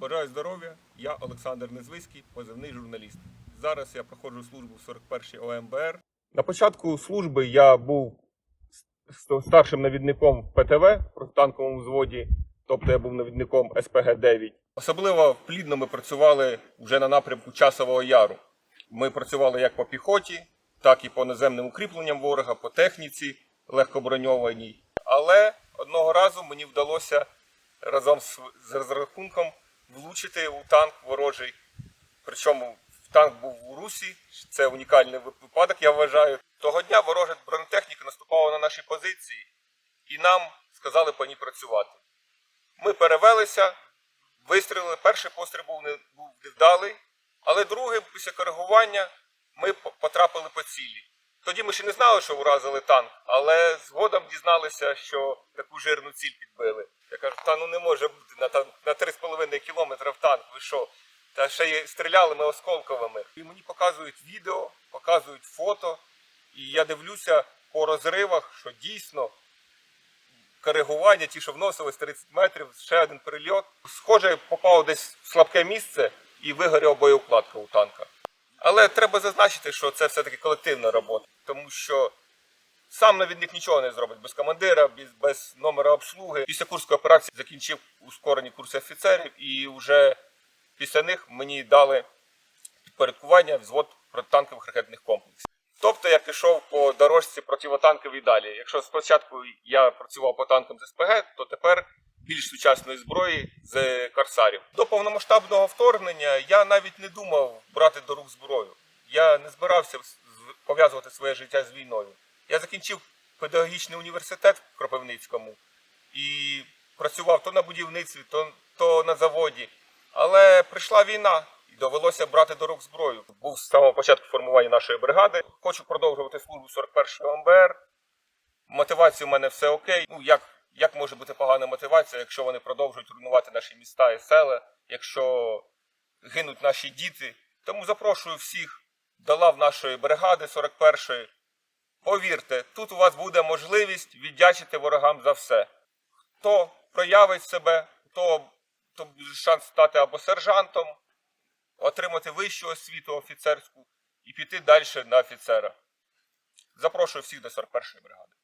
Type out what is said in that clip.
Бажаю здоров'я, я Олександр Незвиський, позивний журналіст. Зараз я проходжу службу в 41-й ОМБР. На початку служби я був старшим навідником ПТВ в протитанковому взводі, тобто я був навідником СПГ-9. Особливо плідно ми працювали вже на напрямку Часового Яру. Ми працювали як по піхоті, так і по наземним укріпленням ворога, по техніці легкоброньованій. Але одного разу мені вдалося разом з розрахунком влучити у танк ворожий. Причому танк був у русі. Це унікальний випадок, я вважаю. Того дня ворожа бронетехніка наступала на наші позиції, і нам сказали по ній працювати. Ми перевелися, вистрілили. Перший постріл був, не, був невдалий, але другий, після коригування, ми потрапили по цілі. Тоді ми ще не знали, що вразили танк, але згодом дізналися, що таку жирну ціль підбили. Я кажу, та ну не може бути на, на 3,5 кілометра в танк, ви що? Та ще й стріляли ми осколковими. І мені показують відео, показують фото, і я дивлюся по розривах, що дійсно коригування, ті, що вносились 30 метрів, ще один прильот. Схоже, попав десь в слабке місце і вигорів боєукладка у танка. Але треба зазначити, що це все-таки колективна робота, тому що сам навідник нічого не зробить без командира, без, без номера обслуги. Після курської операції закінчив ускорені курси офіцерів, і вже після них мені дали підпорядкування взвод протитанкових ракетних комплексів. Тобто я пішов по дорожці противотанковій далі. Якщо спочатку я працював по танкам з СПГ, то тепер більш сучасної зброї з корсарів. До повномасштабного вторгнення я навіть не думав брати до рук зброю. Я не збирався пов'язувати своє життя з війною. Я закінчив педагогічний університет в Кропивницькому і працював то на будівництві, то, то на заводі. Але прийшла війна і довелося брати до рук зброю. Був з самого початку формування нашої бригади. Хочу продовжувати службу 41-го МБР. Мотивація у мене все окей. Ну як, як може бути погана мотивація, якщо вони продовжують руйнувати наші міста і села, якщо гинуть наші діти. Тому запрошую всіх до лав нашої бригади 41-ї. Повірте, тут у вас буде можливість віддячити ворогам за все. Хто проявить себе, то, то буде шанс стати або сержантом, отримати вищу освіту офіцерську і піти далі на офіцера. Запрошую всіх до 41-ї бригади.